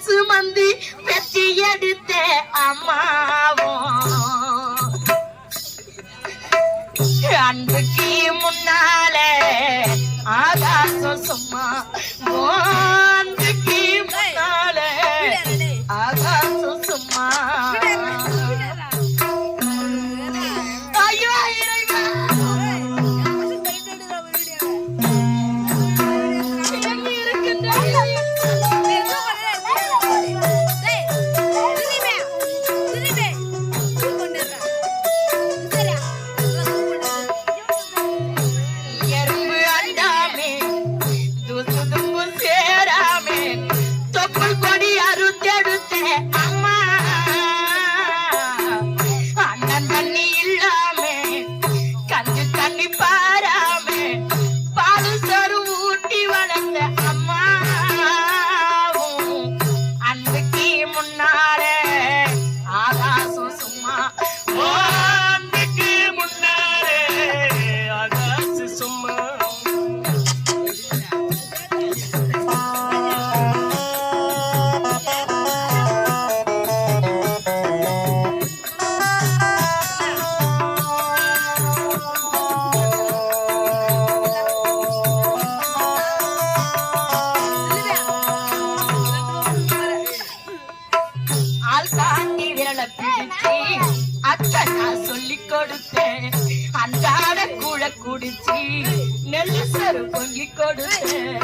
சுமந்து பெற்றி எடுத்த அம்மாவும். அன்புக்கு முன்னாலே ஆகாசம் சும்மா பிடிச்சு அத்தை நான் சொல்லி கொடுத்தேன். அன்றாட கூட குடிச்சு நெல்லு சரு பொங்கி கொடுத்தேன்.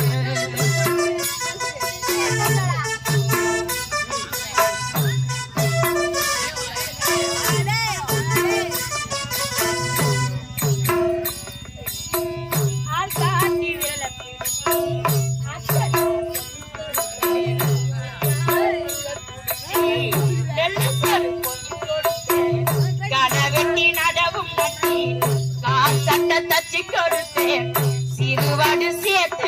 தச்சு கொடுத்தேன். சிறுவாடு சேர்த்து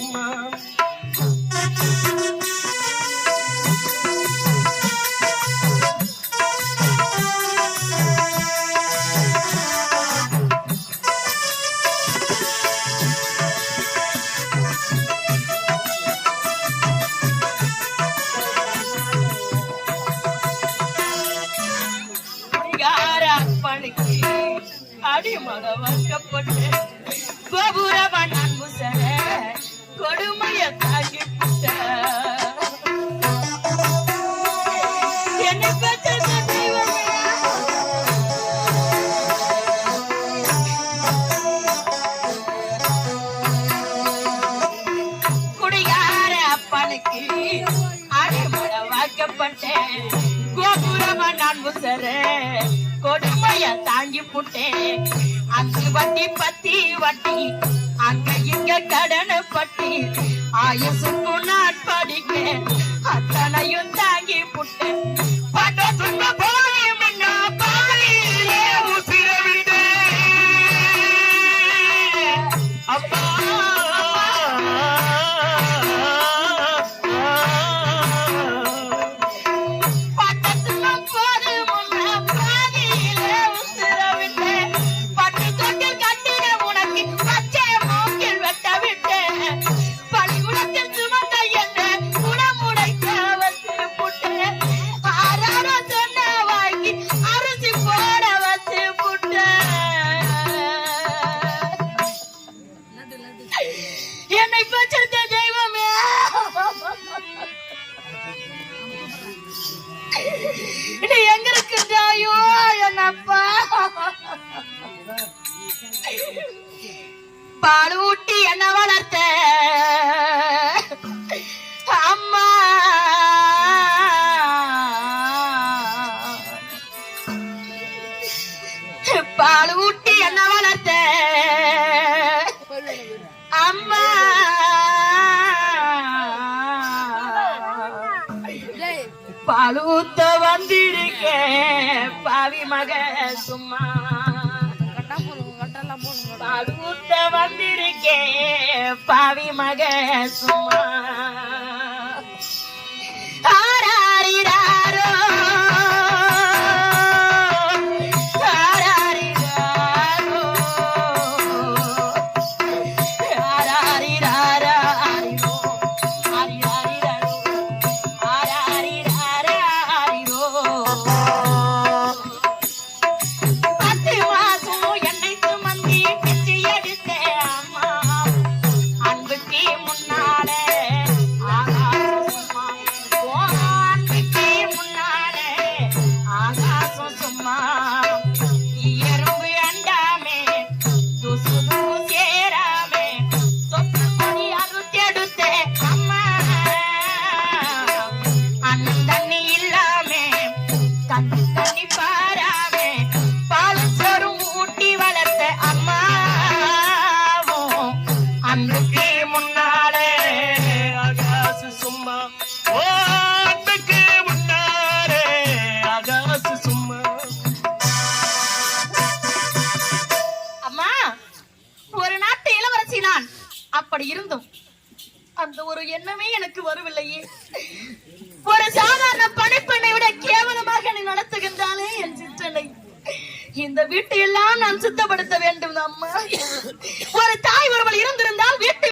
அம்மா அடிமக வாக்கப்பட்டு கோபுரவன் அடிபட்டேன் கோபுரமா நான் முசரு கொடுமைய தாங்கி புட்டேன் அங்கு வட்டி பத்தி வட்டி அங்க இங்க கடனை பட்டி. ஆயுசுக்கு நான் படிக்க அத்தனையும் தாங்கி புட்டேன். பட்ட துன்ப போய் வந்திருக்கேன். பாவி மக சும்மா. பாலூட்ட வந்திருக்கேன். பாவி மக சும்மா. ஆரா அந்த ஒரு எண்ணமே எனக்கு வரவில்லையே. ஒரு சாதாரண பணிப்பெண்ணை விட கேவலமாக நீ நடத்துகின்றாலே என் சிற்றனை இந்த வீட்டை எல்லாம் நான் சுத்தப்படுத்த வேண்டும் அம்மா. ஒரு தாய் ஒருவள் இருந்திருந்தால் வீட்டு